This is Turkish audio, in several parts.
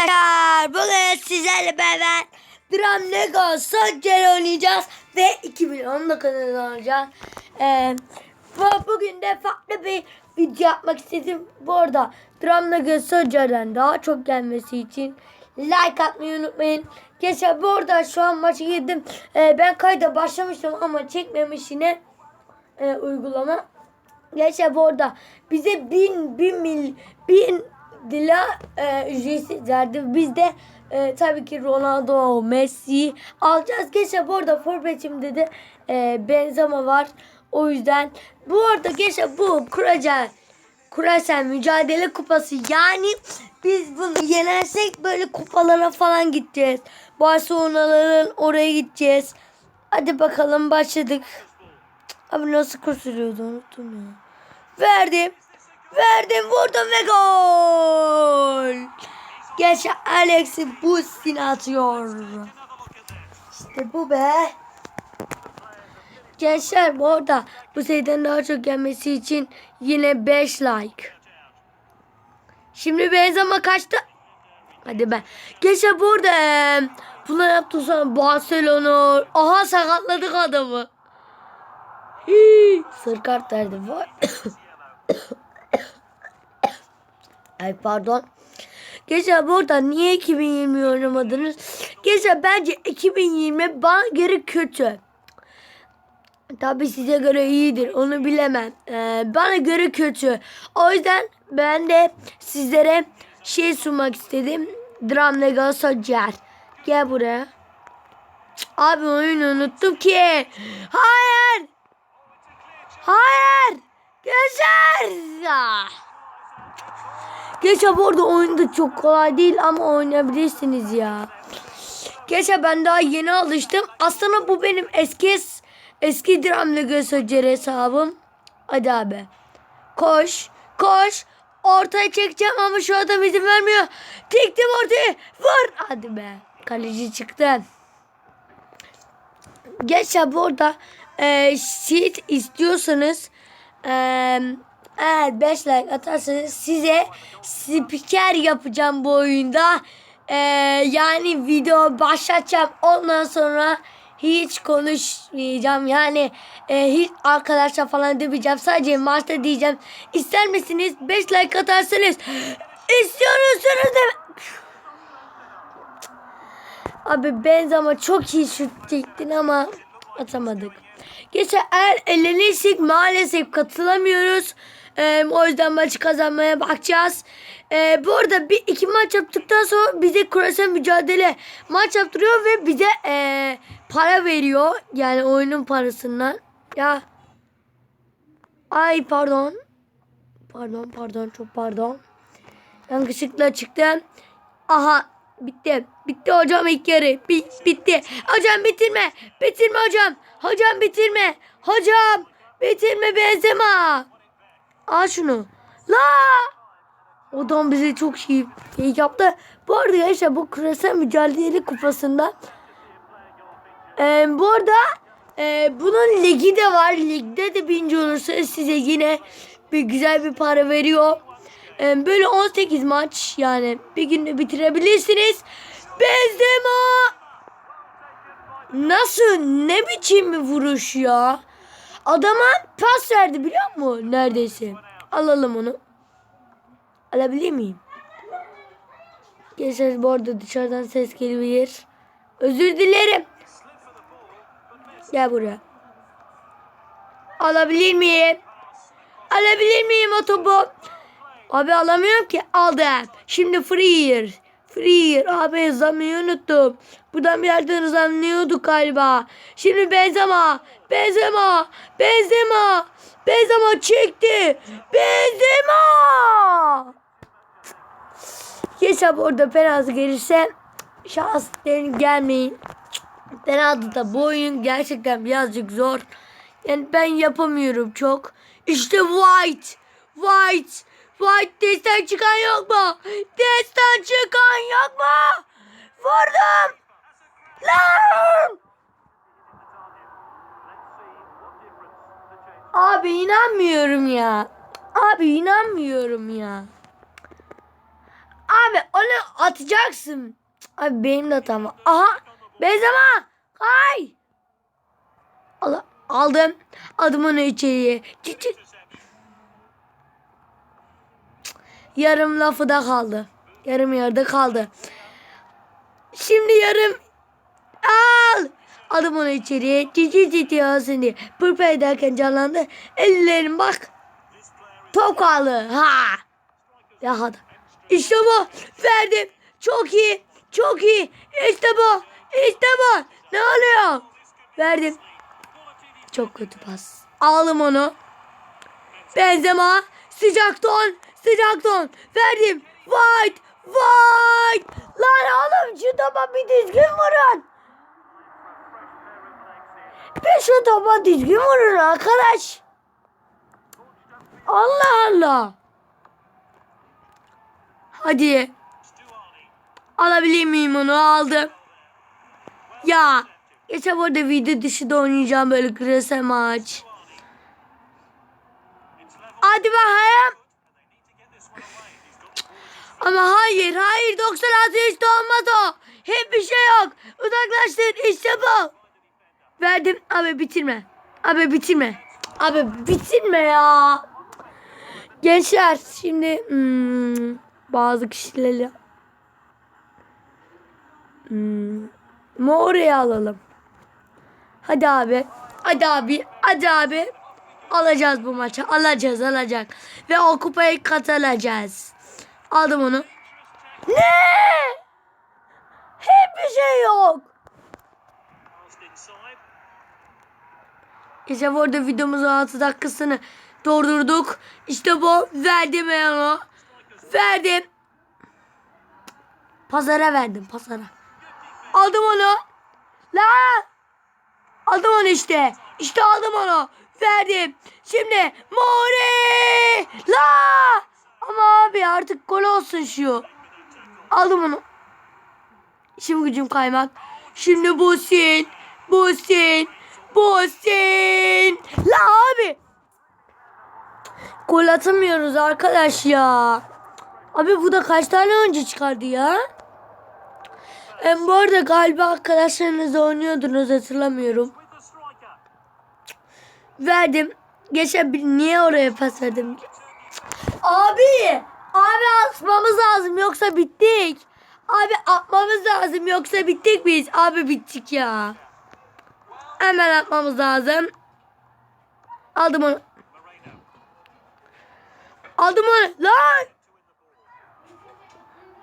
arkadaşlar bugün sizlerle beraber Drum Lego Soccer oynayacağız ve 2019'da oynayacağız. Ee, bu- bugün de farklı bir video yapmak istedim. Bu arada Drum Lego Soccer'dan daha çok gelmesi için like atmayı unutmayın. Geçen bu arada şu an maçı girdim. Ee, ben kayda başlamıştım ama çekmemiş yine e, uygulama. Gerçi bu arada bize bin, bin mil, bin lira e, ücretsiz verdi. Biz de e, tabii ki Ronaldo, Messi alacağız. Geçen bu arada forvetimde de e, Benzema var. O yüzden bu arada geçen bu kuraca Kurasel Mücadele Kupası yani biz bunu yenersek böyle kupalara falan gideceğiz. Barcelona'ların oraya gideceğiz. Hadi bakalım başladık. Abi nasıl kurtuluyordu unuttum ya. Verdim. Verdim vurdum ve gol. Geç Alex'i Bustin atıyor. İşte bu be. Gençler bu arada bu seriden daha çok gelmesi için yine 5 like. Şimdi Benzema kaçtı. Hadi be. Geçen burada eee, bunlar yaptı sonra Barcelona. Aha sakatladık adamı. Hii, Sır kart verdi. Vay. Ay pardon. Geçen burada niye 2020 oynamadınız? Geçen bence 2020 bana göre kötü. Tabi size göre iyidir onu bilemem. Ee, bana göre kötü. O yüzden ben de sizlere şey sunmak istedim. Drum Lego Soccer. Gel buraya. Abi oyunu unuttum ki. Hayır. Hayır. Geçer. Ya. Geçen bu arada oyun da çok kolay değil ama oynayabilirsiniz ya. Geçen ben daha yeni alıştım. Aslında bu benim eski eski dramla gösterici hesabım. Hadi abi. Koş. Koş. Ortaya çekeceğim ama şu adam izin vermiyor. Çektim ortaya. Vur. Hadi be. Kaleci çıktı. Geçen burada e, sheet istiyorsanız e, eğer 5 like atarsanız size spiker yapacağım bu oyunda. E, yani video başlatacağım. Ondan sonra hiç konuşmayacağım. Yani e, hiç arkadaşlar falan demeyeceğim. Sadece maçta diyeceğim. İster misiniz? 5 like atarsanız istiyorsunuz de Abi Benzema çok iyi şut çektin ama atamadık. Geçen eğer elenirsek maalesef katılamıyoruz. O yüzden maçı kazanmaya bakacağız. Ee, bu arada bir iki maç yaptıktan sonra bize küresel mücadele maç yaptırıyor ve bize ee, para veriyor. Yani oyunun parasından. Ya. Ay pardon. Pardon pardon çok pardon. Yanlışlıkla çıktım. Aha bitti. Bitti hocam ilk yarı. Bi- bitti. Hocam bitirme. Bitirme hocam. Hocam bitirme. Hocam bitirme Benzema. Al şunu. La! Adam bize çok şey şey yaptı. Bu arada yaşa bu küresel mücadele kupasında ee, bu arada e, bunun ligi de var. Ligde de birinci olursanız size yine bir güzel bir para veriyor. Ee, böyle 18 maç yani bir günde bitirebilirsiniz. Benzema Nasıl ne biçim bir vuruş ya? Adama pas verdi biliyor musun? Neredeyse. Alalım onu. Alabilir miyim? Gençler bu arada dışarıdan ses gelebilir. Özür dilerim. Gel buraya. Alabilir miyim? Alabilir miyim o topu? Abi alamıyorum ki. Aldım. Şimdi free. Free. Abi hızlanmayı unuttum. Buradan bir yerden hızlanıyorduk galiba. Şimdi Benzema. Benzema. Benzema. Benzema çekti. Benzema. Geçen orada penaltı gelirse şans derin gelmeyin. Penaltı da bu oyun gerçekten birazcık zor. Yani ben yapamıyorum çok. İşte White. White. White destan çıkan yok mu? Destan çıkan yok mu? Vurdum. Lan! Abi inanmıyorum ya. Abi inanmıyorum ya. Abi onu atacaksın. Abi benim de hatam. Aha Benzema. Hay. Al, aldım. Adım onu içeriye. Cık. Yarım lafı da kaldı. Yarım yerde kaldı. Şimdi yarım al. Adım onu içeriye. Cici cici olsun diye. Pırpır ederken canlandı. Ellerim bak. Top kaldı. Ha. Ya hadi. İşte bu. Verdim. Çok iyi. Çok iyi. İşte bu. İşte bu. Ne oluyor? Verdim. Çok kötü pas. Aldım onu. Benzema. Sıcak ton. Sıcak ton. Verdim. White. White. Lan oğlum şu topa bir düzgün vurun. Bir şu topa düzgün vurun arkadaş. Allah Allah. Hadi. Alabilir miyim onu? Aldım. Ya. Geçen bu arada video dışı da oynayacağım böyle grese maç. Hadi bakayım. Ama hayır hayır 96 işte olmaz o. Hep bir şey yok. Uzaklaştır işte bu. Verdim. Abi bitirme. Abi bitirme. Abi bitirme ya. Gençler şimdi hmm, bazı kişileri hmm, More'yi alalım. Hadi abi. Hadi abi. Hadi abi. Alacağız bu maçı. Alacağız alacak. Ve o kupayı kazanacağız. Aldım onu. Ne? Hiçbir şey yok. Geçen bu arada videomuzun 6 dakikasını durdurduk. İşte bu. Verdim onu. Verdim. Pazara verdim pazara. Aldım onu. La. Aldım onu işte. İşte aldım onu. Verdim. Şimdi Mori. La. Ama abi artık gol olsun şu. Aldım onu. Şimdi gücüm kaymak. Şimdi Busin. Busin. Busin. La abi. Gol atamıyoruz arkadaş ya. Abi bu da kaç tane önce çıkardı ya? Hem bu arada galiba arkadaşlarınızla oynuyordunuz hatırlamıyorum. Verdim. Geçen niye oraya pas verdim? Abi! Abi atmamız lazım yoksa bittik. Abi atmamız lazım yoksa bittik biz. Abi bittik ya. Hemen atmamız lazım. Aldım onu. Aldım onu. Lan!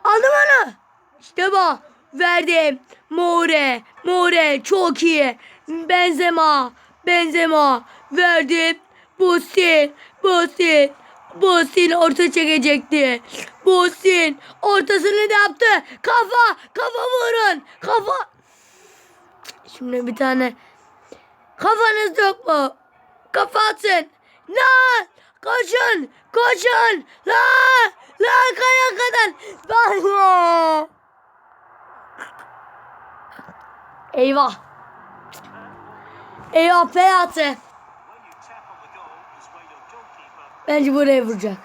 Aldım onu. İşte bu. Verdim. More. More. Çok iyi. Benzema. Benzema. Verdim. Busin. Busin. Busin orta çekecekti. Busin ortasını da yaptı. Kafa. Kafa vurun. Kafa. Şimdi bir tane. Kafanız yok mu? Kafa atın. Lan. Koşun. Koşun. Lan. Lan kaya kadar. Lan. Eyvah. Eyvah penaltı. Bence buraya vuracak.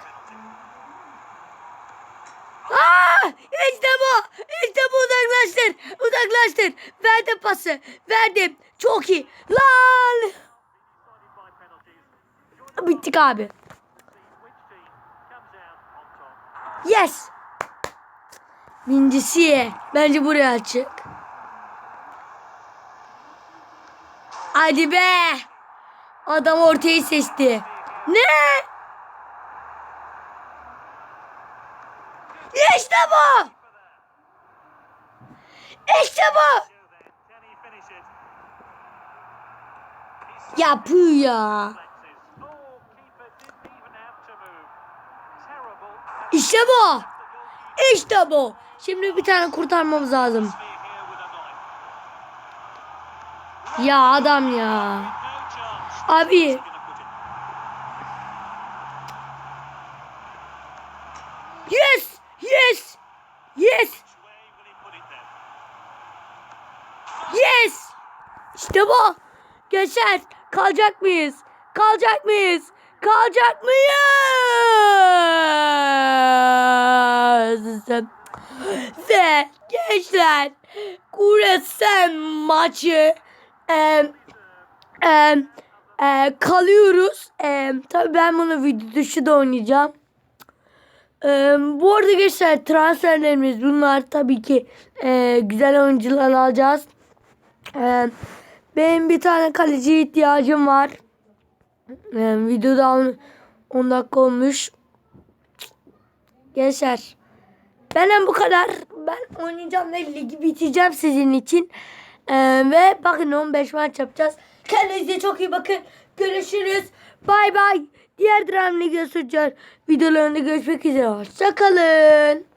Aa, işte bu. İşte bu uzaklaştır. Uzaklaştır. Verdim pası. Verdim. Çok iyi. Lan. Bittik abi. Yes. Birincisi. Bence buraya açık. Hadi be. Adam ortayı seçti. Ne? İşte bu. İşte bu. Ya bu ya. İşte bu. İşte bu. Şimdi bir tane kurtarmamız lazım. Ya adam ya. Abi. Yes. Yes. Yes. Yes. İşte bu. Geçer. Kalacak mıyız? Kalacak mıyız? Kalacak mıyız? Ve gençler Kuresen maçı e, e, e, kalıyoruz. E, tabii ben bunu video dışı da oynayacağım. E, bu arada gençler transferlerimiz bunlar tabii ki e, güzel oyuncular alacağız. E, benim bir tane kaleci ihtiyacım var. E, videoda 10, 10 dakika olmuş. Gençler Benden bu kadar. Ben oynayacağım ve ligi bitireceğim sizin için. Ee, ve bakın 15 maç yapacağız. Kendinize çok iyi bakın. Görüşürüz. Bay bay. Diğer Dram Ligi videolarında görüşmek üzere. Hoşçakalın.